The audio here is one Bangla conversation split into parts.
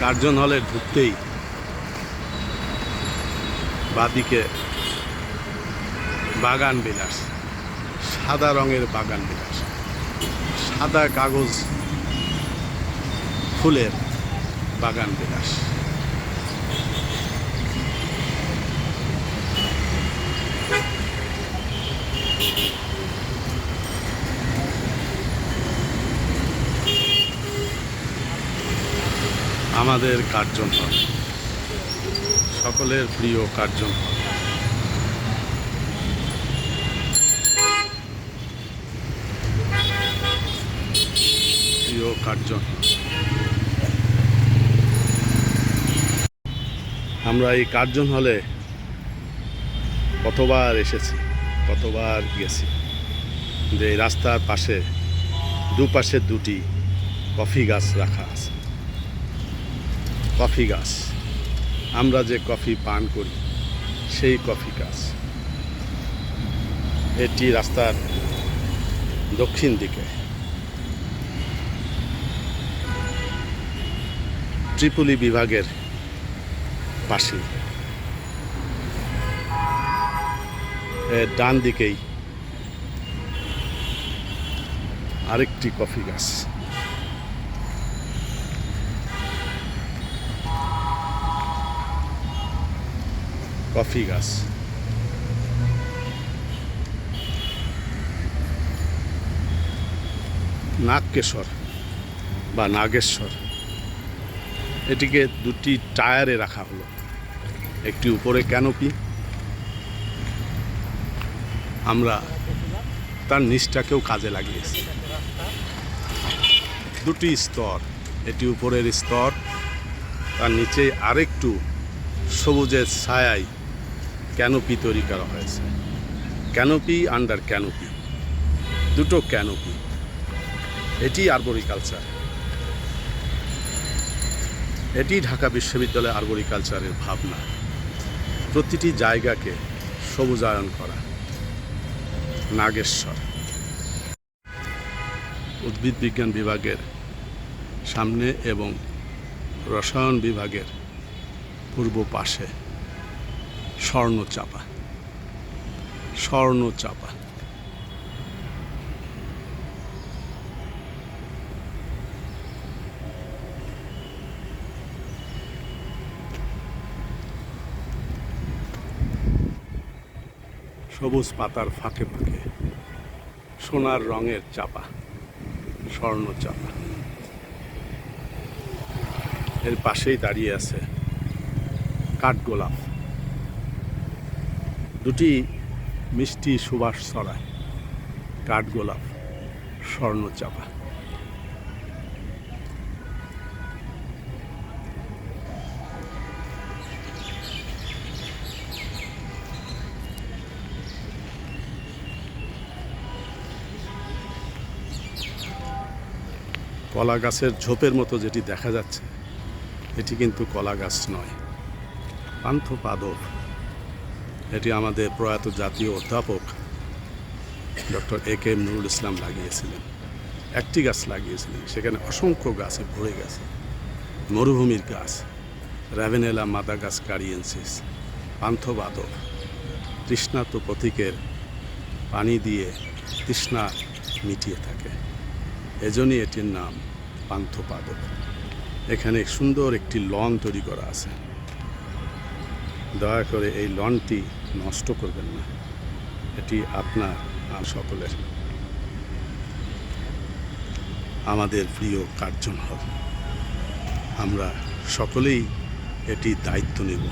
কার্জন হলে ঢুকতেই বাদিকে বাগান বিলাস, সাদা রঙের বাগান বিলাস, সাদা কাগজ ফুলের বাগান বিলাস। আমাদের কার্জন হল সকলের প্রিয় কার্জন হল প্রিয় কার্জন আমরা এই কার্জন হলে কতবার এসেছি, কতবার গেছি যে রাস্তার পাশে দুপাশে দুটি কফি গাছ রাখা আছে। কফি গাছ। আমরা যে কফি পান করি, সেই কফি গাছ। এটি রাস্তার দক্ষিণ দিকে। ত্রিপুলি বিভাগের পাশে ডান দিকেই আরেকটি কফি গাছ। কফি গাছ নাগকেশর বা নাগেশ্বর। এটিকে দুটি টায়ারে রাখা হলো। একটি উপরে ক্যানোপি। আমরা তার নিচটাকেও কাজে লাগিয়েছি। দুটি স্তর। এটি উপরের স্তর। তার নিচে আরেকটু সবুজের ছায়ায় ক্যানোপি তৈরি করা হয়েছে। Canopy under canopy. দুটো ক্যানোপি। এটি আরবরিকালচার এটি ঢাকা বিশ্ববিদ্যালয় আরবরিকালচারের ভাবনা। প্রতিটি জায়গাকে সবুজায়ন করা। নাগেশ্বর। উদ্ভিদ বিজ্ঞান বিভাগের সামনে এবং রসায়ন বিভাগের পূর্ব পাশে। স্বর্ণচাপা। স্বর্ণচাপা। সবুজ পাতার ফাঁকে ফাঁকে, সোনার রঙের চাপা স্বর্ণ চাপা এর পাশেই দাঁড়িয়ে আছে কাঠগোলাপ। দুটি মিষ্টি সুবাস ছড়ায়। কাঠগোলাপ স্বর্ণ চাপা। কলা গাছের ঝোপের মতো যেটি দেখা যাচ্ছে, এটি কিন্তু কলা গাছ নয় পান্থপাদব এটি আমাদের প্রয়াত জাতীয় অধ্যাপক ডক্টর এ কে নুরুল ইসলাম লাগিয়েছিলেন। একটি গাছ লাগিয়েছিলেন, সেখানে অসংখ্য গাছে ভরে গেছে। মরুভূমির গাছ, র্যাভেনেলা মাদা গাছ কারিয়েন্সিস পান্থবাদব তৃষ্ণাত প্রতীকের পানি দিয়ে তৃষ্ণা মিটিয়ে থাকে। এজন্যই এটির নাম পান্থপাদক এখানে সুন্দর একটি লন তৈরি করা আছে। দয়া করে এই লনটি নষ্ট করবেন না। এটি আপনার সকলের। আমাদের প্রিয় কার্জন হল। আমরা সকলেই এটি দায়িত্ব নেব।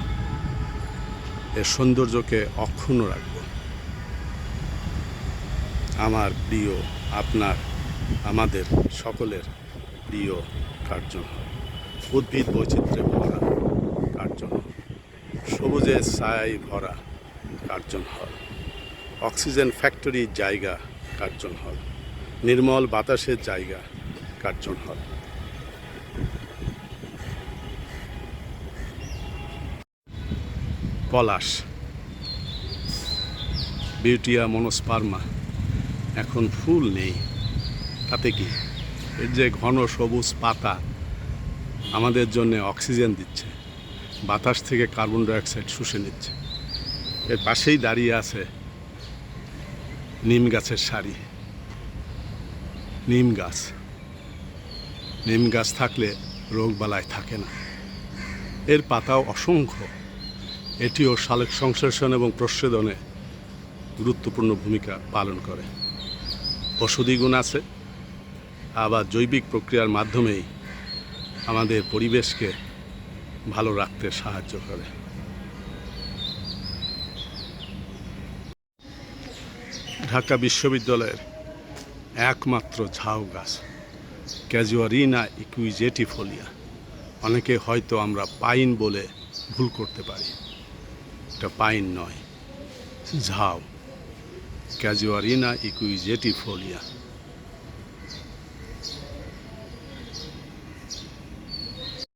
এর সৌন্দর্যকে অক্ষুণ্ণ রাখব। আমার প্রিয়, আপনার, আমাদের সকলের প্রিয় কার্জন হল। উদ্ভিদ বৈচিত্র্যে ভরা কার্জন সবুজের ছায়ায় ভরা কার্জন হল। অক্সিজেন ফ্যাক্টরির জায়গা কার্জন হল। নির্মল বাতাসের জায়গা কার্জন হল। পলাশ। বিউটিয়া মনোস্পার্মা। এখন ফুল নেই। তাতে কি? এর যে ঘন সবুজ পাতা আমাদের জন্য অক্সিজেন দিচ্ছে। বাতাস থেকে কার্বন ডাইঅক্সাইড শুষে নিচ্ছে। এর পাশেই দাঁড়িয়ে আছে নিম গাছের সারি। নিম গাছ। নিম গাছ থাকলে রোগবালায় থাকে না। এর পাতাও অসংখ্য। এটিও সালোক সংশ্লেষণ এবং প্রচ্ছেদনে গুরুত্বপূর্ণ ভূমিকা পালন করে। ওষুধি গুণ আছে, আবার জৈবিক প্রক্রিয়ার মাধ্যমেই আমাদের পরিবেশকে ভালো রাখতে সাহায্য করে। ঢাকা বিশ্ববিদ্যালয়ের একমাত্র ঝাউ গাছ ক্যাজুয়ারিনা ইকুইজেটিফোলিয়া অনেকে হয়তো আমরা পাইন বলে ভুল করতে পারি। এটা পাইন নয়, ঝাউ। ক্যাজুয়ারিনা ইকুইজেটিফোলিয়া